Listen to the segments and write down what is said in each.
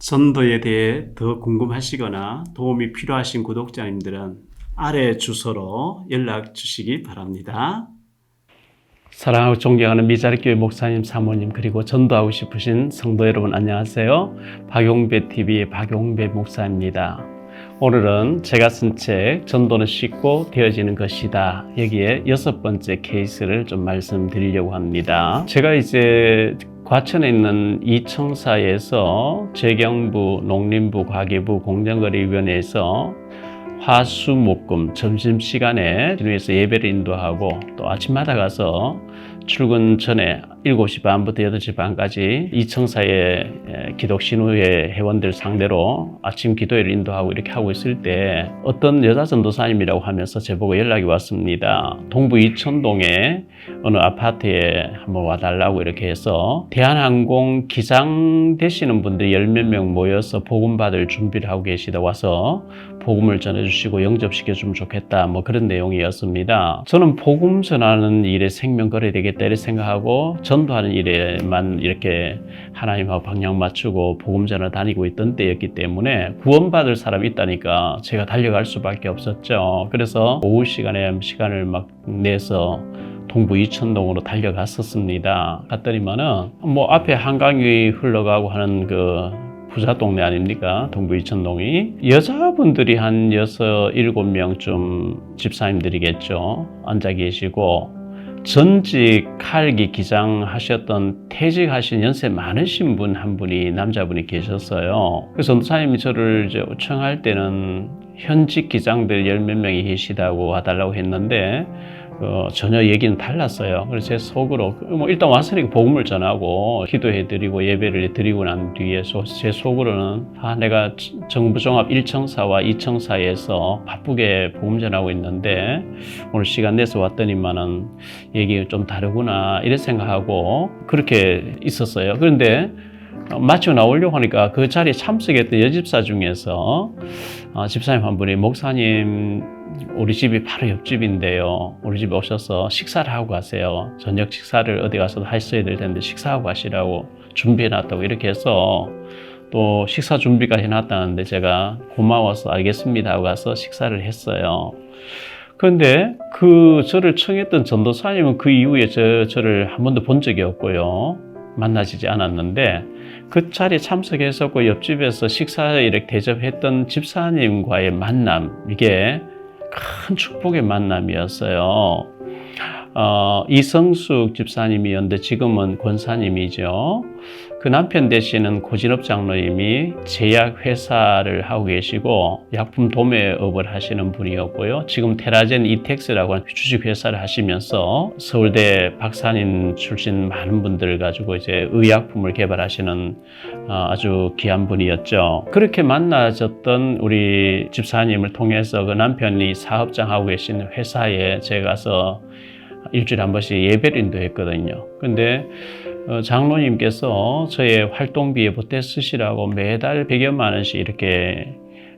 전도에 대해 더 궁금하시거나 도움이 필요하신 구독자님들은 아래 주소로 연락 주시기 바랍니다. 사랑하고 존경하는 미자리교회 목사님, 사모님 그리고 전도하고 싶으신 성도 여러분 안녕하세요. 박용배 TV의 박용배 목사입니다. 오늘은 제가 쓴 책 전도는 쉽고 되어지는 것이다. 여기에 여섯 번째 케이스를 좀 말씀드리려고 합니다. 제가 이제 과천에 있는 이청사에서 재경부, 농림부, 과계부, 공정거래위원회에서 화수목금 점심 시간에 주에서 예배를 인도하고 또 아침마다 가서 출근 전에 7시 반부터 8시 반까지 이청사의 기독신우회 회원들 상대로 아침 기도회를 인도하고 이렇게 하고 있을 때 어떤 여자 전도사님이라고 하면서 제보고 연락이 왔습니다. 동부 이천동에 어느 아파트에 한번 와달라고 이렇게 해서 대한항공 기장 되시는 분들이 열몇 명 모여서 복음 받을 준비를 하고 계시다 와서 복음을 전해주시고 영접시켜주면 좋겠다 뭐 그런 내용이었습니다. 저는 복음 전하는 일에 생명 걸어야 되겠다 이렇게 생각하고 전도하는 일에만 이렇게 하나님하고 방향 맞추고 복음 전을 다니고 있던 때였기 때문에 구원받을 사람이 있다니까 제가 달려갈 수밖에 없었죠. 그래서 오후 시간에 시간을 막 내서 동부 이천동으로 달려갔었습니다. 갔더니만은 뭐 앞에 한강이 흘러가고 하는 그 부자 동네 아닙니까? 동부 이천동이 여자분들이 한 여섯 일곱 명쯤 집사님들이겠죠. 앉아 계시고 전직 칼기 기장 하셨던 퇴직하신 연세 많으신 분 한 분이 남자분이 계셨어요. 그래서 전도사님이 저를 이제 청할 때는 현직 기장들 열 몇 명이 계시다고 와달라고 했는데 어, 전혀 얘기는 달랐어요. 그래서 제 속으로 뭐 일단 왔으니까 복음을 전하고 기도해드리고 예배를 드리고 난 뒤에 소- 제 속으로는 아 내가 정부종합 1청사와 2청사에서 바쁘게 복음 전하고 있는데 오늘 시간 내서 왔더니만은 얘기가 좀 다르구나 이런 생각하고 그렇게 있었어요. 그런데 어, 마치고 나오려고 하니까 그 자리에 참석했던 여집사 중에서 어, 집사님 한 분이 목사님 우리 집이 바로 옆집인데요. 우리 집에 오셔서 식사를 하고 가세요. 저녁 식사를 어디 가서 하셔야 될 텐데 식사하고 가시라고 준비해 놨다고 이렇게 해서 또 식사 준비까지 해놨다는데 제가 고마워서 알겠습니다 하고 가서 식사를 했어요. 그런데 그 저를 청했던 전도사님은 그 이후에 저, 저를 한 번도 본 적이 없고요. 만나지지 않았는데 그 자리에 참석했었고 옆집에서 식사에 이렇게 대접했던 집사님과의 만남 이게 큰 축복의 만남이었어요. 어, 이성숙 집사님이었는데 지금은 권사님이죠. 그 남편 되시는 고진업 장로님이 제약 회사를 하고 계시고 약품 도매업을 하시는 분이었고요. 지금 테라젠 이텍스라고 하는 주식 회사를 하시면서 서울대 박사님 출신 많은 분들을 가지고 이제 의약품을 개발하시는 어, 아주 귀한 분이었죠. 그렇게 만나졌던 우리 집사님을 통해서 그 남편이 사업장 하고 계신 회사에 제가 가서 일주일에 한 번씩 예배를 인도했거든요. 근데 어, 장로님께서 저의 활동비에 보태 쓰시라고 매달 100여만 원씩 이렇게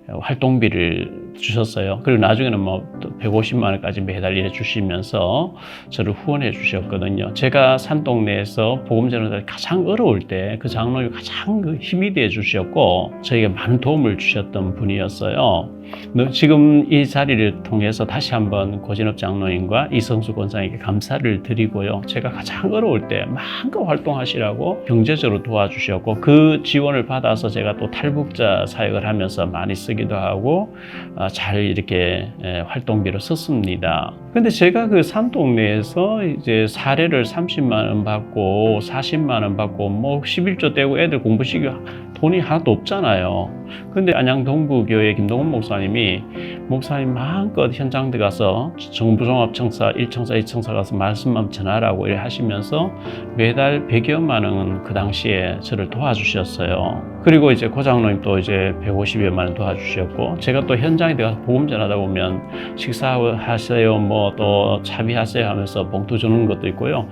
활동비를 주셨어요. 그리고 나중에는 뭐 150만 원까지 매달 이래 주시면서 저를 후원해 주셨거든요. 제가 산 동네에서 복음 전하다 가장 어려울 때 그 장로님이 가장 그 힘이 되어 주셨고 저에게 많은 도움을 주셨던 분이었어요. 너- 지금 이 자리를 통해서 다시 한번 고진업 장로님과 이성수 권사에게 감사를 드리고요. 제가 가장 어려울 때 마음껏 활동하시라고 경제적으로 도와주셨고 그 지원을 받아서 제가 또 탈북자 사역을 하면서 많이 쓰기도 하고 아, 잘 이렇게 에, 활동비로 썼습니다. 근데 제가 그 산동네에서 이제 사례를 30만 원 받고 40만 원 받고 뭐 11조 떼고 애들 공부시키고 돈이 하나도 없잖아요. 근데 안양 동부교회 김동훈 목사님이 목사님 마음껏 현장 들어가서 정부 종합청사 1청사 2청사 가서 말씀만 전하라고 하시면서 매달 100여만 원 그 당시에 저를 도와주셨어요. 그리고 이제 고장로님 또 이제 150여만 원 도와주셨고 제가 또 현장 에 들어가서 복음 전하다 보면 식사하세요 뭐 또 차비하세요 하면서 봉투 주는 것도 있고요.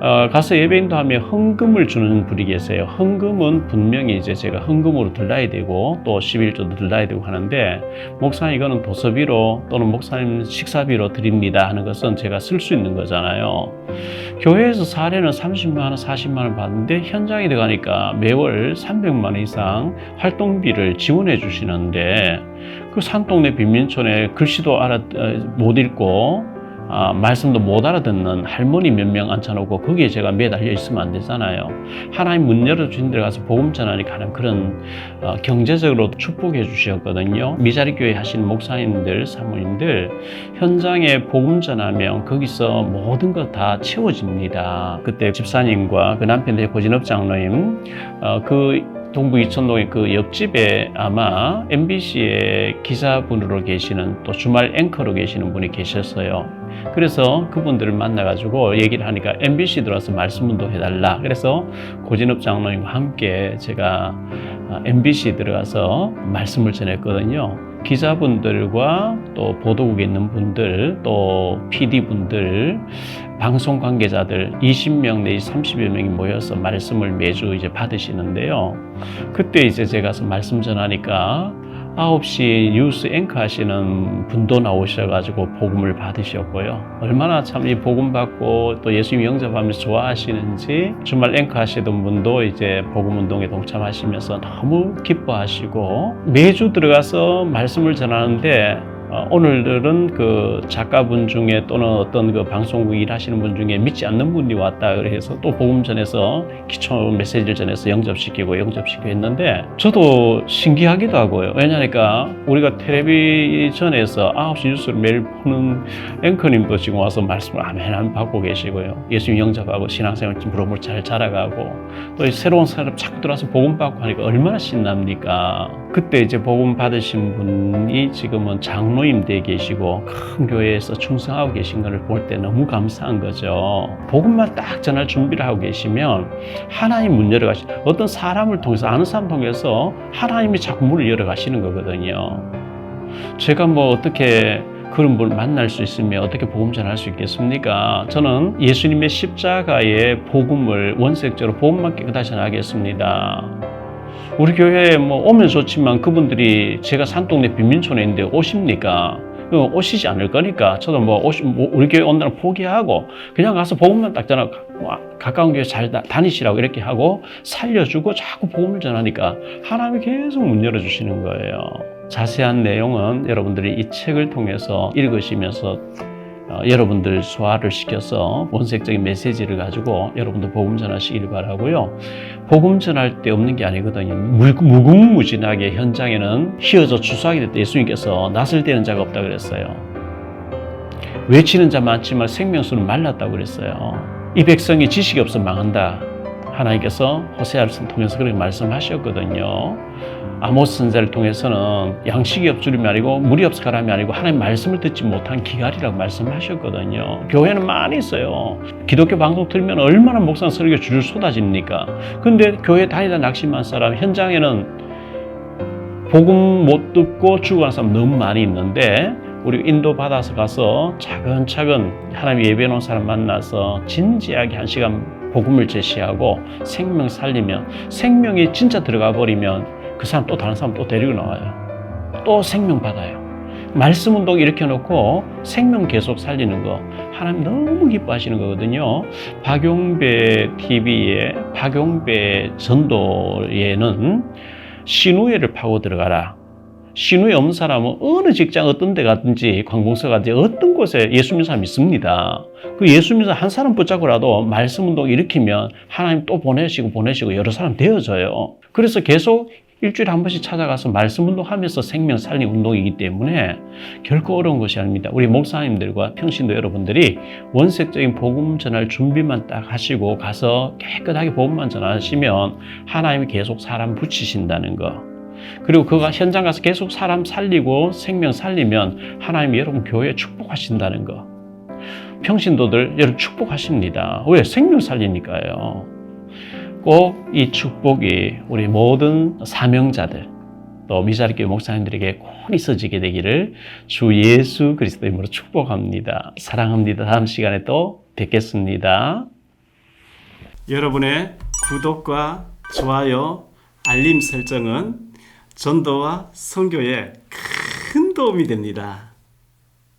어, 가서 예배인도 하면 헌금을 주는 분이 계세요. 헌금은 분명히 이제 제가 헌금으로 들라야 되고 또 11조도 들라야 되고 하는데 목사님 이거는 도서비로 또는 목사님 식사비로 드립니다 하는 것은 제가 쓸 수 있는 거잖아요. 교회에서 사례는 30만 원, 40만 원 받는데 현장에 들어가니까 매월 300만 원 이상 활동비를 지원해 주시는데 그 산동네 빈민촌에 글씨도 알아 어, 못 읽고 아, 말씀도 못 알아듣는 할머니 몇 명 앉혀놓고 거기에 제가 매달려 있으면 안 되잖아요. 하나님 문 열어주신 데 가서 복음 전하니 가는 그런 어, 경제적으로 축복해 주셨거든요. 미자리 교회 하시는 목사님들, 사모님들 현장에 복음 전하면 거기서 모든 것 다 채워집니다. 그때 집사님과 그 남편의 고진업 장로님, 어, 그 동부 이천동의 그 옆집에 아마 MBC의 기사분으로 계시는 또 주말 앵커로 계시는 분이 계셨어요. 그래서 그분들을 만나가지고 얘기를 하니까 MBC 들어와서 말씀 운동해달라. 그래서 고진업 장로님과 함께 제가 MBC 들어가서 말씀을 전했거든요. 기자분들과 또 보도국에 있는 분들, 또 PD분들, 방송 관계자들 20명 내지 30여 명이 모여서 말씀을 매주 이제 받으시는데요. 그때 이제 제가 말씀 전하니까 9시 뉴스 앵커 하시는 분도 나오셔가지고 복음을 받으셨고요. 얼마나 참 이 복음 받고 또 예수님 영접하면서 좋아하시는지 주말 앵커 하시던 분도 이제 복음 운동에 동참하시면서 너무 기뻐하시고 매주 들어가서 말씀을 전하는데 어, 오늘들은 그 작가분 중에 또는 어떤 그 방송국 일하시는 분 중에 믿지 않는 분이 왔다 그래서 또 복음 전해서 기초 메시지를 전해서 영접시키고 영접시키고 했는데 저도 신기하기도 하고요. 왜냐니까 우리가 텔레비전에서 9시 뉴스를 매일 보는 앵커님도 지금 와서 말씀을 아멘한 받고 계시고요. 예수님 영접하고 신앙생활 무릎을 잘 자라가고 또 새로운 사람 자꾸 들어와서 복음 받고 하니까 얼마나 신납니까? 그때 이제 복음 받으신 분이 지금은 장로님 돼 계시고 큰 교회에서 충성하고 계신 것을 볼 때 너무 감사한 거죠. 복음만 딱 전할 준비를 하고 계시면 하나님 문 열어가시 어떤 사람을 통해서 아는 사람 통해서 하나님이 자꾸 문을 열어가시는 거거든요. 제가 뭐 어떻게 그런 분을 만날 수 있으면 어떻게 복음 전할 수 있겠습니까? 저는 예수님의 십자가의 복음을 원색적으로 복음만 깨끗하게 전하겠습니다. 우리 교회에 뭐 오면 좋지만 그분들이 제가 산동네 빈민촌에 있는데 오십니까? 그 오시지 않을 거니까 저도 뭐, 오시, 뭐 우리 교회 온다는 포기하고 그냥 가서 복음만 딱 전하 뭐 가까운 교회 잘 다, 다니시라고 이렇게 하고 살려주고 자꾸 복음을 전하니까 하나님이 계속 문 열어주시는 거예요. 자세한 내용은 여러분들이 이 책을 통해서 읽으시면서 어, 여러분들 소화를 시켜서 원색적인 메시지를 가지고 여러분들 복음 전하시길 바라고요. 복음 전할 때 없는 게 아니거든요. 무, 무궁무진하게 현장에는 휘어져 추수하게 됐다. 예수님께서 낯을 대는 자가 없다 그랬어요. 외치는 자 많지만 생명수는 말랐다고 그랬어요. 이 백성이 지식이 없어 망한다. 하나님께서 호세아를 통해서 그렇게 말씀하셨거든요. 아모스 선자를 통해서는 양식이 없으림이 아니고 물이 없어 가람이 아니고 하나님 말씀을 듣지 못한 기갈이라고 말씀하셨거든요. 교회는 많이 있어요. 기독교 방송 틀면 얼마나 목상 설교 줄을 쏟아집니까? 근데 교회 다니다 낙심한 사람 현장에는 복음 못 듣고 죽어간 사람 너무 많이 있는데 우리 인도 받아서 가서 차근차근 하나님 예배 놓은 사람 만나서 진지하게 한 시간 복음을 제시하고 생명 살리면 생명이 진짜 들어가 버리면 그 사람 또 다른 사람 또 데리고 나와요. 또 생명 받아요. 말씀 운동 일으켜 놓고 생명 계속 살리는 거 하나님 너무 기뻐하시는 거거든요. 박용배 TV의 박용배 전도에는 신우회를 파고 들어가라. 신우에 없는 사람은 어느 직장 어떤 데 가든지 관공서 가든지 어떤 곳에 예수 믿는 사람 있습니다. 그 예수 믿는 한 사람 붙잡고라도 말씀 운동 일으키면 하나님 또 보내시고 보내시고 여러 사람 되어져요. 그래서 계속 일주일에 한 번씩 찾아가서 말씀 운동하면서 생명 살림 운동이기 때문에 결코 어려운 것이 아닙니다. 우리 목사님들과 평신도 여러분들이 원색적인 복음 전할 준비만 딱 하시고 가서 깨끗하게 복음만 전하시면 하나님이 계속 사람 붙이신다는 거. 그리고 그가 현장 가서 계속 사람 살리고 생명 살리면 하나님이 여러분 교회에 축복하신다는 거. 평신도들 여러분 축복하십니다. 왜? 생명 살리니까요. 꼭 이 축복이 우리 모든 사명자들 또 미자리교 목사님들에게 꼭 있어지게 되기를 주 예수 그리스도 이름으로 축복합니다. 사랑합니다. 다음 시간에 또 뵙겠습니다. 여러분의 구독과 좋아요, 알림 설정은 전도와 선교에 큰 도움이 됩니다.